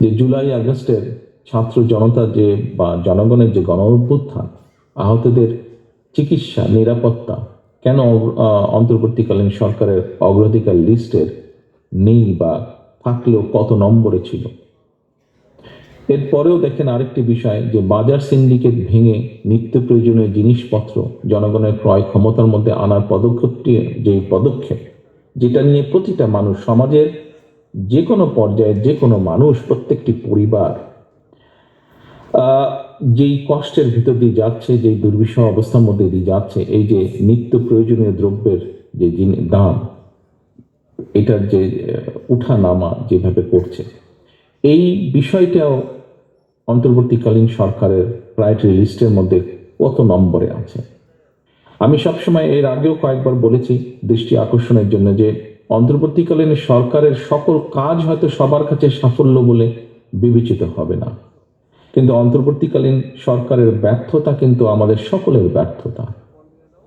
যে জুলাই আগস্টের ছাত্র জনতা যে বা জনগণের যে গণ অভ্যুত্থান আহতদের চিকিৎসা নিরাপত্তা, কেন অন্তর্বর্তীকালীন সরকারের অগ্রাধিকার লিস্টের নেই বা থাকলেও কত নম্বরে ছিল? এরপরেও দেখেন আরেকটি বিষয় যে বাজার সিন্ডিকেট ভেঙে নিত্য প্রয়োজনীয় জিনিসপত্র জনগণের ক্রয় ক্ষমতার মধ্যে আনার পদক্ষেপটি যে পদক্ষেপ, যেটা নিয়ে প্রতিটা মানুষ সমাজের যে কোনো পর্যায়ে যে কোনো মানুষ, প্রত্যেকটি পরিবার যেই কষ্টের ভিতর দিয়ে যাচ্ছে, যেই দুর্বিষহ অবস্থার মধ্যে দিয়ে যাচ্ছে, এই যে নিত্য প্রয়োজনীয় দ্রব্যের যে দাম, এটার যে উঠা নামা যেভাবে করছে, এই বিষয়টাও অন্তর্বর্তীকালীন সরকারের প্রায়োরিটি লিস্টের মধ্যে কত নম্বরে আছে? আমি সবসময় এর আগেও কয়েকবার বলেছি, দৃষ্টি আকর্ষণের জন্য যে অন্তর্বর্তীকালীন সরকারের সকল কাজ হয়তো সবার কাছে সাফল্য বলে বিবেচিত হবে না। কিন্তু অন্তর্বর্তীকালীন সরকারের ব্যর্থতা কিন্তু আমাদের সকলের ব্যর্থতা।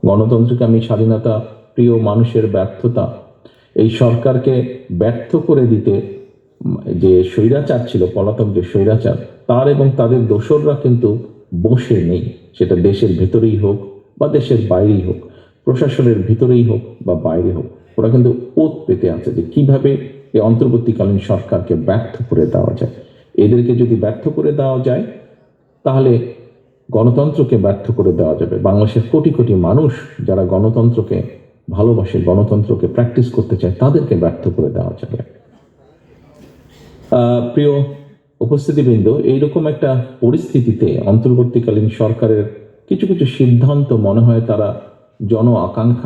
গণতন্ত্রকামী স্বাধীনতা, প্রিয় মানুষের ব্যর্থতা, এই সরকারকে ব্যর্থ করে দিতে যে স্বৈরাচার ছিল, পলাতক যে স্বৈরাচার, তার এবং তাদের দোসররা কিন্তু বসে নেই। সেটা দেশের ভেতরেই হোক বা দেশের বাইরেই হোক, প্রশাসনের ভিতরেই হোক বা বাইরে হোক। ওরা কিন্তু ওত পেতে আছে যে কীভাবে এই অন্তর্বর্তীকালীন সরকারকে ব্যর্থ করে দেওয়া যায়। এদেরকে যদি ব্যর্থ করে দেওয়া যায়, তাহলে গণতন্ত্রকে ব্যর্থ করে দেওয়া যাবে। বাংলাদেশের কোটি কোটি মানুষ যারা গণতন্ত্রকে ভালোবাসে, গণতন্ত্রকে প্র্যাকটিস করতে চায়, তাদেরকে ব্যর্থ করে দেওয়া যাবে। প্রিয় উপস্থিতিবৃন্দ, এইরকম একটা পরিস্থিতিতে অন্তর্বর্তীকালীন সরকারের কিছু কিছু সিদ্ধান্ত মনে হয় তারা জন আকাঙ্ক্ষা